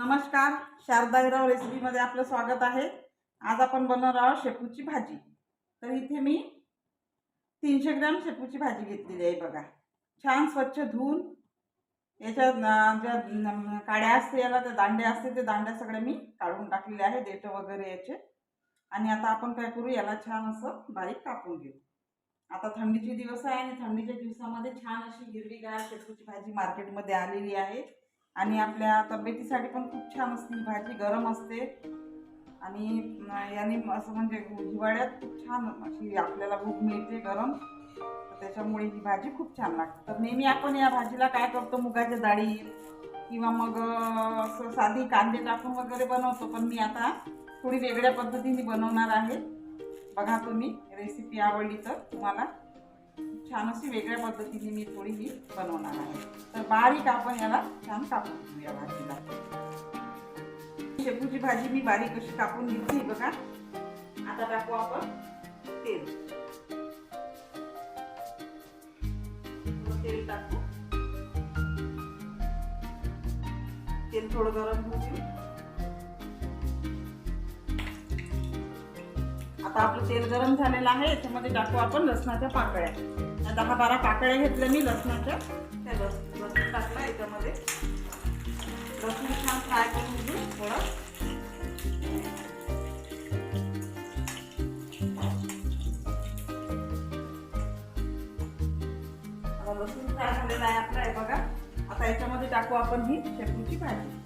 नमस्कार शारदाईराव रेसिपीमध्ये आपलं स्वागत आहे. आज आपण बनवणार आहोत शेपूची भाजी. तर इथे मी तीनशे ग्रॅम शेपूची भाजी घेतलेली आहे बघा. छान स्वच्छ धुवून याच्या ज्या काड्या असते याला त्या दांड्या असते ते दांड्या सगळ्या मी काढून टाकलेले आहे देठ वगैरे याचे. आणि आता आपण काय करू याला छान असं बारीक कापून घेऊ. आता थंडीचे दिवस आहे आणि थंडीच्या दिवसामध्ये छान अशी हिरवीगार शेपूची भाजी मार्केटमध्ये आलेली आहे. आणि आपल्या तब्येतीसाठी पण खूप छान असते. ही भाजी गरम असते. आणि याने असं म्हणजे हिवाळ्यात खूप छान अशी आपल्याला भूक मिळते गरम. तर त्याच्यामुळे ही भाजी खूप छान लागते. तर नेहमी आपण या भाजीला काय करतो? मुगाच्या डाळी किंवा मग असं साधी कांदे टाकून वगैरे बनवतो पण मी आता थोडी वेगळ्या पद्धतीने बनवणार आहे. बघा तुम्ही रेसिपी आवडली तर तुम्हाला. छान अशी वेगळ्या पद्धतीने मी थोडी ही बनवणार आहे. तर बारीक आपण याला छान कापून घेऊया भाजीला. शेपूची भाजी मी बारीक अशी कापून घेतली बघा. आता टाकू आपण तेल. तेल टाकू. तेल थोडं गरम होऊ आता आपलं तेल गरम झालेलं आहे याच्यामध्ये टाकू आपण लसणाच्या पाकळ्या. दहा बारा पाकळ्या घेतल्या मी लसणाच्या. त्या लस लसूण टाकला याच्यामध्ये. लसूण छान फ्राय करून घेऊ थोडं. लसूण फ्राय झालेला आहे आपला हे बघा. आता याच्यामध्ये टाकू आपण ही शेपूची भाजी.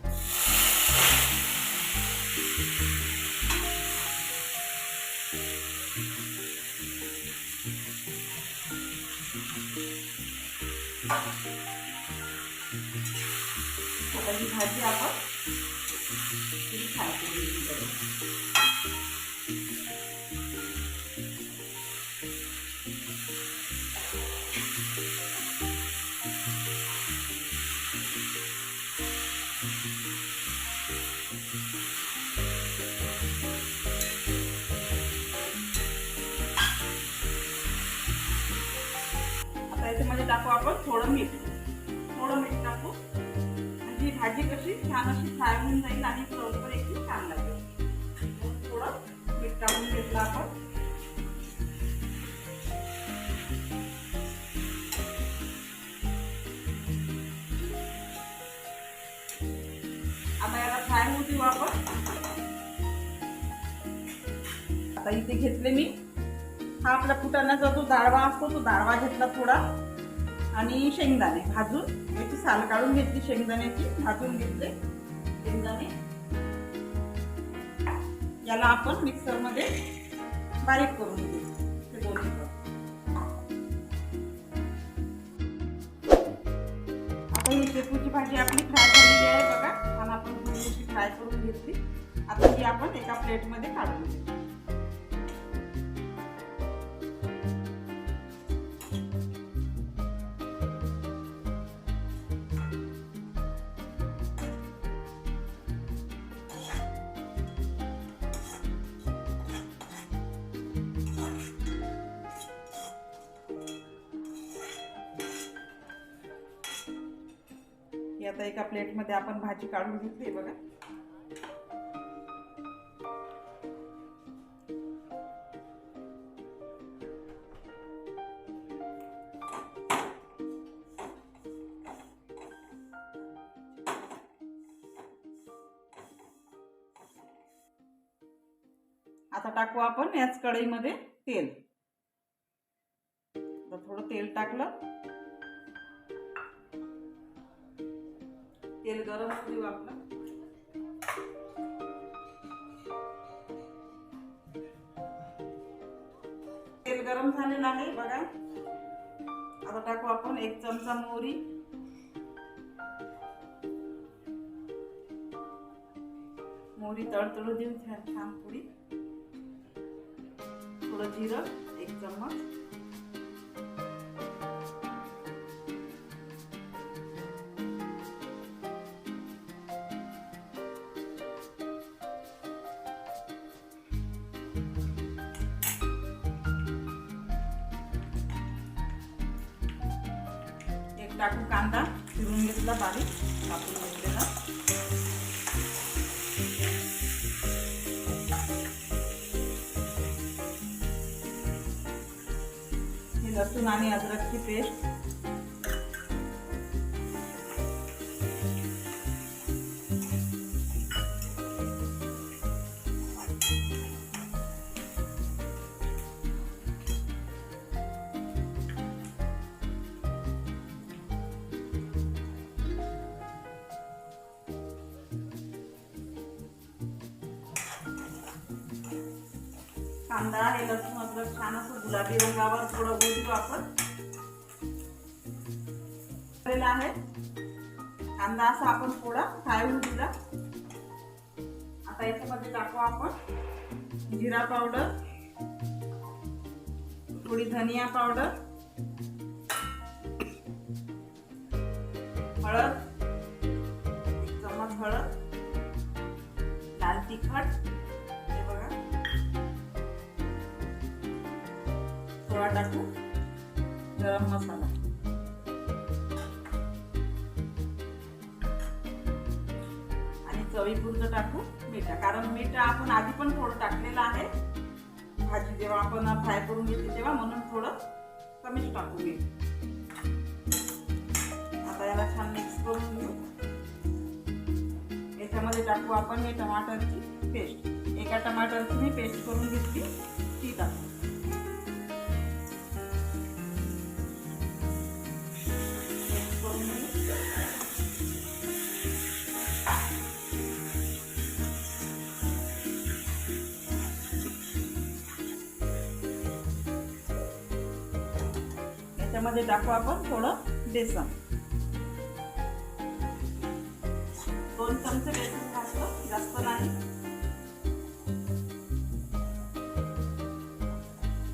भाजी आपण? थोडी आता याच्यामध्ये टाकू आपण थोडं मीठ. थोडं मीठ टाकू. भाजी कशी छान अशी फ्राय होऊन जाईल आणि लवकर एकही छान लागेल. थोडं मीठ टाकून घेतलं आपण. आता याला फ्राय होऊ देऊ आपण आता इथे घेतले मी. हा आपला फुटाण्याचा जो दाळवा असतो तो दाळवा घेतला थोडा. आणि शेंगदाणे. भाजून याची साल काढून घेतली शेंगदाण्याची. भाजून घेतले शेंगदाणे. याला आपण मिक्सरमध्ये बारीक करून घेऊ. हे दोन्ही आता ही शेपूची भाजी आपली फ्राय झालेली आहे बघा. छान आपण फ्राय करून घेतली. आता ही आपण एका प्लेटमध्ये काढून घेऊ. ही आता एका प्लेटमध्ये आपण भाजी काढून घेतली बघा. आता टाकू आपण याच कढईमध्ये तेल. थोडं तेल टाकलं. गरम देऊ आपण तेल गरम झालेलं आहे बघा. आता टाकू आपण एक चमचा मोहरी. मोहरी तळतळू देऊ छान छान थोडी थोडं जिरं एक चम्मच. टाकू कांदा फिरून घेतला बारीक कापून घेतलेला. लसूण आणि अद्रकची पेस्ट कांदा हे लसूण अद्रक छान असं गुलाबी रंगावर थोडं होऊ आपण आहे. कांदा असा आपण थोडा फ्राय होऊ दिला आता याच्यामध्ये टाकू आपण जिरा पावडर थोडी धनिया पावडर हळद चमच हळद लाल तिखट थोडा टाकू. गरम मसाला. आणि चवीपुरतं टाकू मीठ. कारण मीठ आपण आधी पण थोडं टाकलेलं आहे. भाजी जेव्हा आपण फ्राय करून घेतली तेव्हा म्हणून थोडं कमीच टाकू मीठ. आता याला छान मिक्स करून घेऊ. याच्यामध्ये टाकू आपण हे टमाटरची पेस्ट एका टमाटरची मी पेस्ट करून घेतली ती टाकू. याच्यामध्ये टाकू आपण थोडं बेसन दोन चमचे बेसन घातलं जास्त नाही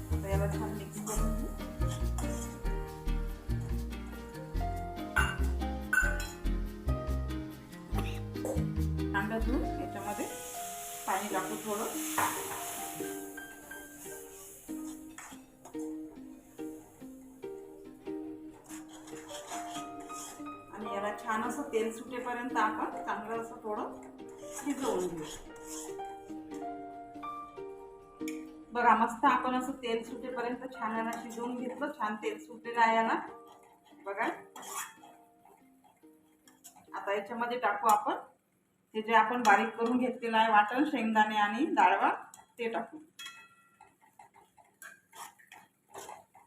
आता याला छान मिक्स करून घेऊ कांदा धुवून याच्यामध्ये पाणी टाकू थोडं छान असं तेल सुटेपर्यंत आपण चांगलं असं थोडं शिजवून घेऊ. बघा मस्त आपण असं तेल सुटेपर्यंत छान याला शिजवून घेतलं. छान तेल सुटलेलं आहे याला. बघा. आता याच्यामध्ये टाकू आपण. ते जे आपण बारीक करून घेतलेलं आहे वाटण शेंगदाणे आणि डाळवा ते टाकू.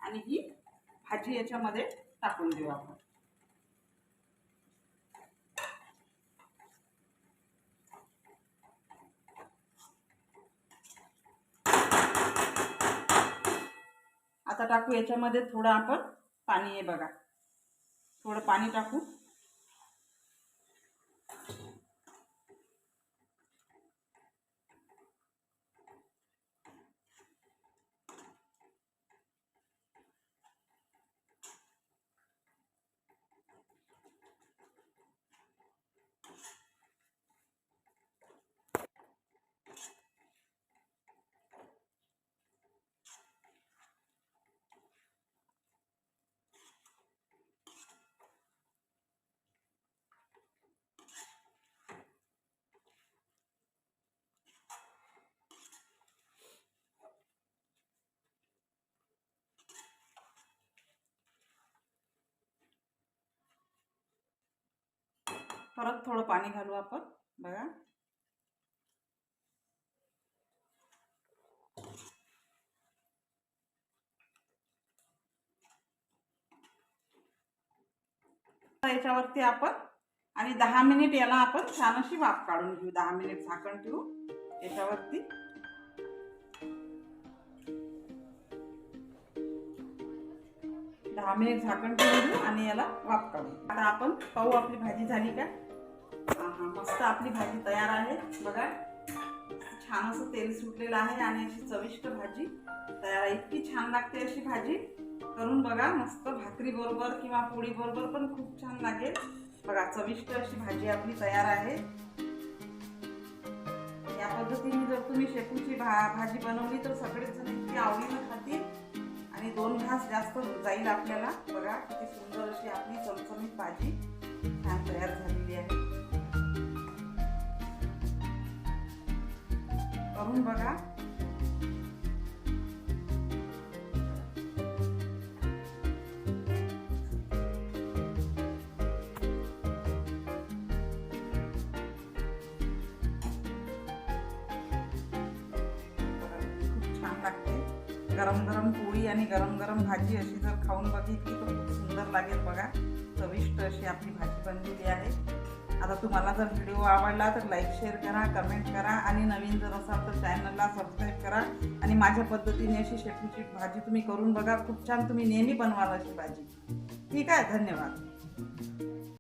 आणि ही भाजी याच्यामध्ये टाकून देऊ आपण. आता टाकू याच्यामध्ये थोडं आपण पाणी आहे बघा. थोडं पाणी टाकू. परत थोडं पाणी घालू आपण. बघा. याच्यावरती आपण आणि दहा मिनिट याला आपण छान अशी वाफ काढून घेऊ. दहा मिनिट झाकण ठेवू. याच्यावरती. दहा मिनिट झाकण ठेवून घेऊ आणि याला वाफ काढू. आता आपण पाहू आपली भाजी झाली का मस्त आपली भाजी तयार आहे. बघा. छान असं तेल सुटलेलं आहे आणि अशी चविष्ट भाजी. तयार आहे. इतकी छान लागते अशी भाजी. करून बघा. मस्त भाकरी बरोबर किंवा पोळी बरोबर पण खूप छान लागेल. बघा चविष्ट अशी भाजी आपली तयार आहे. या पद्धतीने जर तुम्ही शेपूची भा भाजी बनवली तर सगळेच जण इतकी आवडीनं खातील. आणि दोन घास जास्त जाईल आपल्याला. बघा किती सुंदर अशी आपली चमचमीत भाजी छान तयार झालेली आहे. करून बघा. गरम गरम पोळी आणि गरम गरम भाजी अशी जर खाऊन बघितली तर खूप सुंदर लागेल बघा. चविष्ट अशी आपली भाजी बनलेली आहे. आता तुम्हाला जर व्हिडिओ आवडला तर लाईक शेअर करा कमेंट करा आणि नवीन जर असाल तर चॅनलला सबस्क्राईब करा. आणि माझ्या पद्धतीने अशी शेपूची भाजी तुम्ही करून बघा. खूप छान तुम्ही नेहमी बनवाल अशी भाजी. ठीक आहे? धन्यवाद.